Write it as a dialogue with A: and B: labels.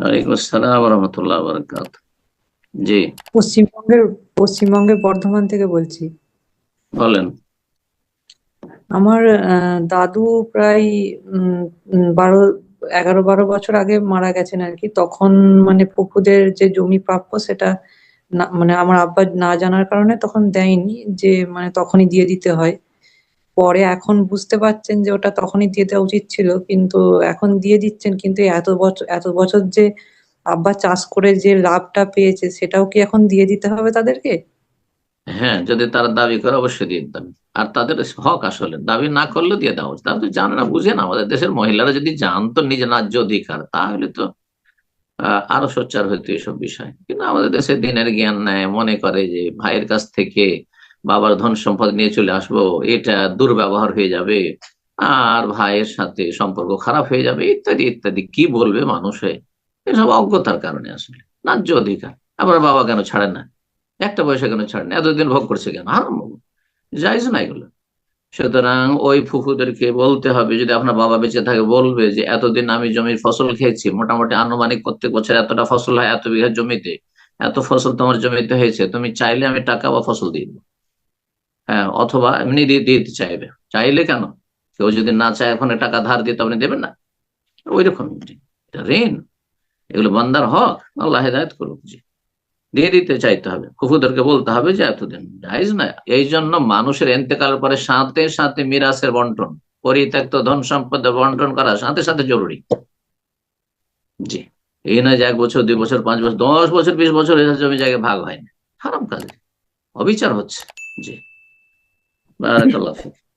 A: ওয়ালাইকুম আসসালাম রহমতুল্লাহ বরকাত জি।
B: পশ্চিমবঙ্গের পশ্চিমবঙ্গের বর্ধমান থেকে বলছি।
A: বলেন।
B: আমার দাদু প্রায় বারো এগারো বারো বছর আগে মারা গেছেন আর কি। তখন মানে ফুফুদের যে জমি প্রাপ্য সেটা না মানে আমার আব্বা না জানার কারণে তখন দেয়নি যে মানে তখনই দিয়ে দিতে হয়। পরে এখন বুঝতে পারছেন যে ওটা তখনই দিয়ে দেওয়া উচিত ছিল, কিন্তু এখন দিয়ে দিচ্ছেন, কিন্তু এত বছর এত বছর যে আব্বা চাষ করে যে লাভটা পেয়েছে সেটাও কি এখন দিয়ে দিতে হবে তাদেরকে?
A: হ্যাঁ যদি তারা দাবি করে অবশ্যই দিয়ে দিতে হবে। আর তাদের হক আসলে, দাবি না করলেও দিয়ে দেওয়া উচিত। তারা তো জানে না, বুঝে না। আমাদের দেশের মহিলারা যদি জানতো নিজের ন্যায্য অধিকার, তাহলে তো আরও সোচ্চার হইতো এসব বিষয়। কিন্তু আমাদের দেশে দিনের জ্ঞান নেয়, মনে করে যে ভাইয়ের কাছ থেকে বাবার ধন সম্পদ নিয়ে চলে আসব, এটা দুর্ব্যবহার হয়ে যাবে, আর ভাইয়ের সাথে সম্পর্ক খারাপ হয়ে যাবে, ইত্যাদি ইত্যাদি। কি বলবে মানুষে এসব অজ্ঞতার কারণে আসলে, ন্যায্য অধিকার। আবার বাবা কেন ছাড়ে না? একটা পয়সা কেন ছাড়ে না? এতদিন ভোগ করছে কেন? হারাম যাইজ না এগুলো। সুতরাং ওই ফুফুদেরকে বলতে হবে, যদি আপনার বাবা বেঁচে থাকে, বলবে যে, এতদিন আমি জমির ফসল খেয়েছি, মোটামুটি আনুমানিক প্রত্যেক বছর এতটা ফসল হয়, এত বিঘা জমিতে, এত ফসল তোমার জমিতে হয়েছে, তুমি চাইলে আমি টাকা বা ফসল দিয়ে দেবো। হ্যাঁ অথবা এমনি দিয়ে দিতে চাইবে। চাইলে কেন? কেউ যদি না চায়, এখন টাকা ধার দিতে আপনি দেবেন না। ওই রকম ঋণ। এগুলো বান্দার হক। আল্লাহ হেদায়ত করুক জি। দিয়ে দিতে চাইতে হবে। ফুফুদেরকে বলতে হবে যে, এতদিন জায়জ না। এই জন্য মানুষের এন্তেকালের পরে সাথে সাথে মিরাসের বন্টন, পরিত্যক্ত ধন সম্পদের বন্টন করা সাথে সাথে জরুরি। জি। এই নয় যে এক বছর, দুই বছর, পাঁচ বছর, দশ বছর, বিশ বছর জমি জায়গায় ভাগ হয়নি হারাম কাজে। অবিচার হচ্ছে। জি। بارك الله فيك.